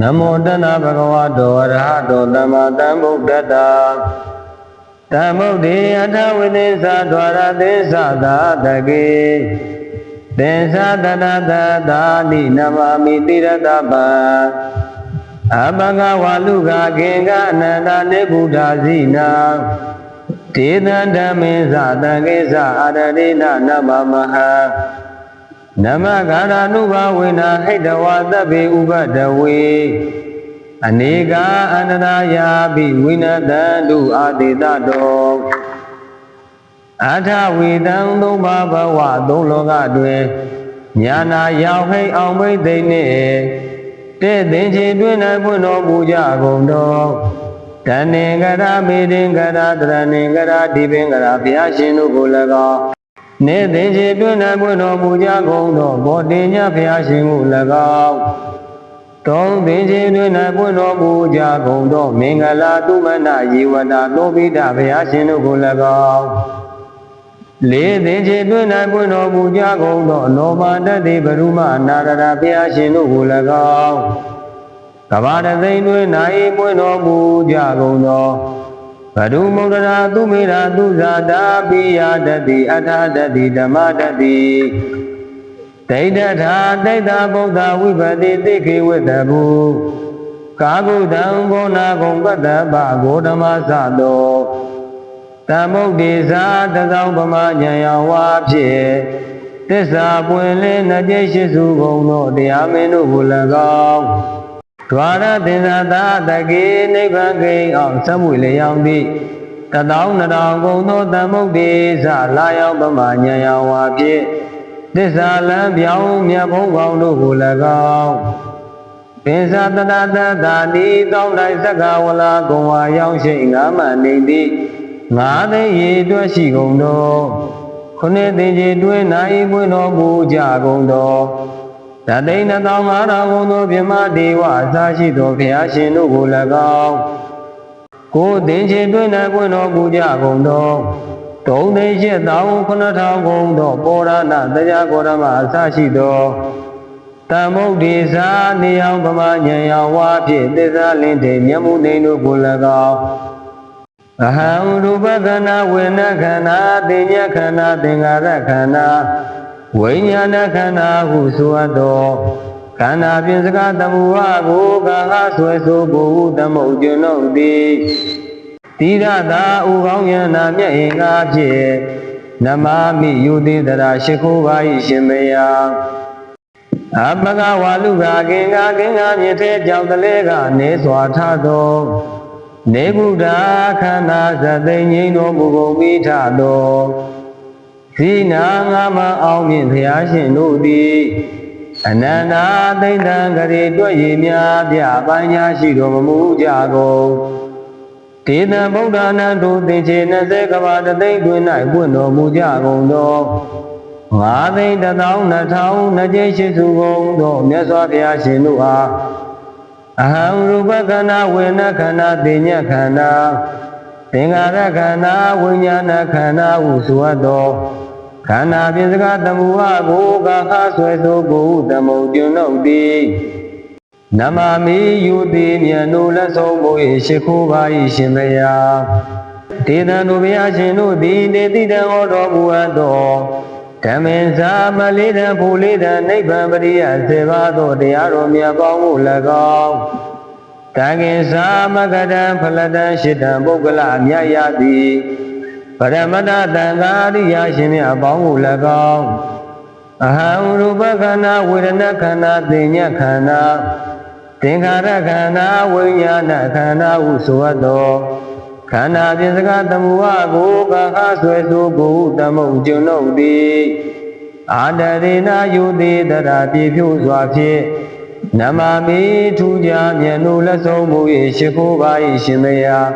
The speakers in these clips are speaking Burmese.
နမောတဏဗဂဝတောအရဟတောသမ္မာသမ္ဗုဒ္ဓတ္တသမုဒ္ဒေအထဝိသေသဒွါရသေသသာတကေသေသတတတသာနိနမမိတိရတပံအဘဂဝလူကခေင်္ဂအနန္တနေဗုဒ္ဓဇိနာဒေသံဓမ္မေသတံကေသအာရရိနနမမဟံ နမဂါရနုဘဝေနဟိတဝသဗ္ဗေဥပဒဝေအနေကအန္တရာယာပိဝိနတံတုအာတိတတောအထဝေတံသုံးပါးဘဝသုံးလောကတွင်ညာနာရောက်ဟိတ်အောင်မိတ်သိမ့်နှင့်တဲ့သင်္ချေတွင်၌ဖွင့်တော်မူကြကုန်သောတဏင်္ဂရမေတင်္ဂရတရဏင်္ဂရဒီပင်္ဂရဘုရားရှင်တို့ကို၎င်း နေသင်္ချေတွင်၌ဖွင့်တော်မူကြကုန်သောဘောတင်ညဘုရားရှင်ကို၎င်းတောင်းသင်္ချေတွင်၌ပွင့်တော်မူကြကုန်သောမင်္ဂလာတုမနယေဝတာသောပိတဘုရားရှင်တို့ကို၎င်းလေးသင်္ချေတွင်၌ပွင့်တော်မူကြကုန်သောအနောမတတ္တိဘရုမနာရရဘုရားရှင်တို့ကို၎င်းကဘာတသိန်းတွင်နိုင်ပွင့်တော်မူကြကုန်သော ဘဒုမုဒ္ဒရာသူမေရာသူဇာတာပိယတတိအထာတတိဓမ္မတတိဒိဋ္ဌထာဒိဋ္ဌဗုဒ္ဓဝိပတိတိခေဝတ္တဘူကာကုတံဘောနာကုံပတ္တပဂေါဓမသတောသမုဒ္ဒေသာတသောပမဉဏ်ယဝါဖြင့်သစ္စာပွင့်လင်းနှကျိရှိစုကုန်သောတရားမင်းတို့ကို၎င်း ဒွါရသင်္သာသာတကေနိဗ္ဗာန်ကိန်းအောင်သမှုလျောင်းသည့်တသောနတောင်ကုန်သောသမုဒ္ဒေသာလာရောက်ပမဉဏ်ယဝါဖြင့်သစ္စာလံပြောင်းမြတ်ဘုံကောင်းတို့ကို၎င်းပင်စာတတတတာတိတောင်းတိုင်းသက္ကဝလာကုံဝါရောက်ရှိငါးမှနေသည်ငါးသိန်းရေတွက်ရှိကုန်သောခုနှစ်သိန်းရေတွင်နိုင်ပွင့်တော်မူကြကုန်သောတ သိန်းနှစ်သောင်းငါးထောင်ကုန်သောမြမဒေဝအစာရှိသောဘုရားရှင်တို့ကို၎င်းကိုယ်သိန်းချင်းတွင်၌ပွင့်တော်မူကြကုန်သောသုံးသိန်းရှစ်သောင်းခုနှစ်ထောင်ကုန်သောပောရဏတရားဂေါရမအစရှိသောသမုဒ္ဒေသာနေအောင်ပမဉဏ်ရောဝါဖြင့်သစ္စာလင်းတေမြတ်မှုနေတို့ကို၎င်းအဟံရူပခန္ဓာဝေနခန္ဓာတင်ညခန္ဓာသင်္ကာရခန္ဓာ ဝိညာဏခန္ဓာဟုဆိုအပ်သောခန္ဓာပြင်စကားတမှုဝကိုကာဟဆွဲဆိုကိုသမုတ်ကျွန်ုပ်သည်တိရတာဥကောင်းယနာမြတ်အင်္ဂါဖြင့်နမမိယုတိတရာရှိခိုးပါ၏ရှင်မယအပကဝါလူကကင်္ဂါကင်္ဂါမြေထဲကြောင့်တလဲကနေစွာထသောနေဗုဒ္ဓခန္ဓာသသိငိမ့်တော်မူကုန်မိထသော ဇိနာငါမအောင်မြင့်ဘုရားရှင်တို့သည်အနန္တာသိမ့်တံဂရေတွေ့ရည်များပြပညာရှိတော်မမူကြကုန်ဒေသဗုဒ္ဓနာတို့သင်္ချေ20ကဘာတသိမ့်တွင်၌ပွင့်တော်မူကြကုန်သောငါးသိန်းတစ်သောင်းနှစ်ထောင်နှစ်ကျိရှိစုကုန်သောမြတ်စွာဘုရားရှင်တို့အားအဟံရူပခန္ဓာဝေနခန္ဓာတင်ညခန္ဓာသင်္ခါရခန္ဓာဝိညာဏခန္ဓာဟုဆိုအပ်သော ခန္ဓာပြင်စကားတမှုဝကိုကာခဆွဲဆိုကိုဟုတမုံကျွန်ုပ်သည်နမမိယုတိမြတ်နိုလက်ဆုံးဘုရားရှိခိုးပါ၏ရှင်ဘုရားဒေသံတို့ဘုရားရှင်တို့သည်တေတိတံဟောတော်မူအပ်သောဓမ္မင်္စာမလေးတံဘူလေးတံနိဗ္ဗာန်ပရိယစေပါသောတရားတော်မြတ်ပေါင်းကို၎င်းတံကင်္စာမကတံဖလတံရှိတံပုဂ္ဂလအမြတ်ရသည် ပရမတ္တတံဃာရိယာရှင်မြတ်ပေါင်းကို၎င်းအဟံရူပခန္ဓာဝေဒနာခန္ဓာသိညခန္ဓာသင်္ခါရခန္ဓာဝိညာဏခန္ဓာဟုဆိုအပ်သောခန္ဓာပြင်စကားတမှုဝကိုကာခဆွဲဆိုကိုတမုံကျွန်ုပ်သည်အာတရေနာယုတိတရာပြေဖြိုးစွာဖြင့်နမမိထူကြမြတ်နိုလက်ဆုံးမူ၏ရှိခိုးပါ၏ရှင်မယား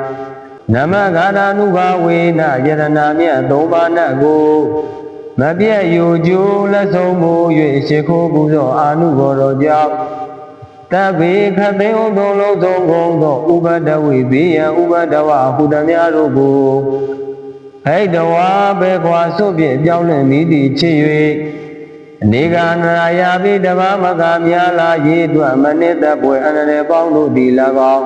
နမဂါရနုဘာဝေနယရနာမြတ်သုံးပါးနတ်ကိုမပြည့်ယူကျိုးလက်ဆုံးမူ၍ရှိခိုးပူဇော်အာနုဘော်တော်ကြောင့်တဗ္ဗေခသိံသုံးလုံးသုံးကုန်သောဥပဒဝိဘေယံဥပဒဝဟုတများတို့ကိုဟိတဝါဘေခွာဆုဖြင့်ပြောင်းလဲမိသည်ချစ်၍အနေကန္တရာယာပိတဘာမကမြာလာရေးအတွက်မနစ်သက်ပွေအန္တရာယ်ပေါင်းတို့သည်၎င်း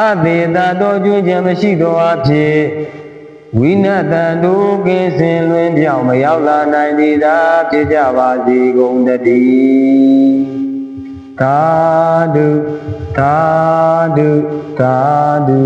အသေးသာတော်ကျွခြင်းမရှိသောအဖြစ်ဝိနတံတို့ကင်းစင်လွင်ပြောင်းမရောက်လာနိုင်သည်သာဖြစ်ကြပါစေကုန်တည်းသာဓုသာဓုသာဓု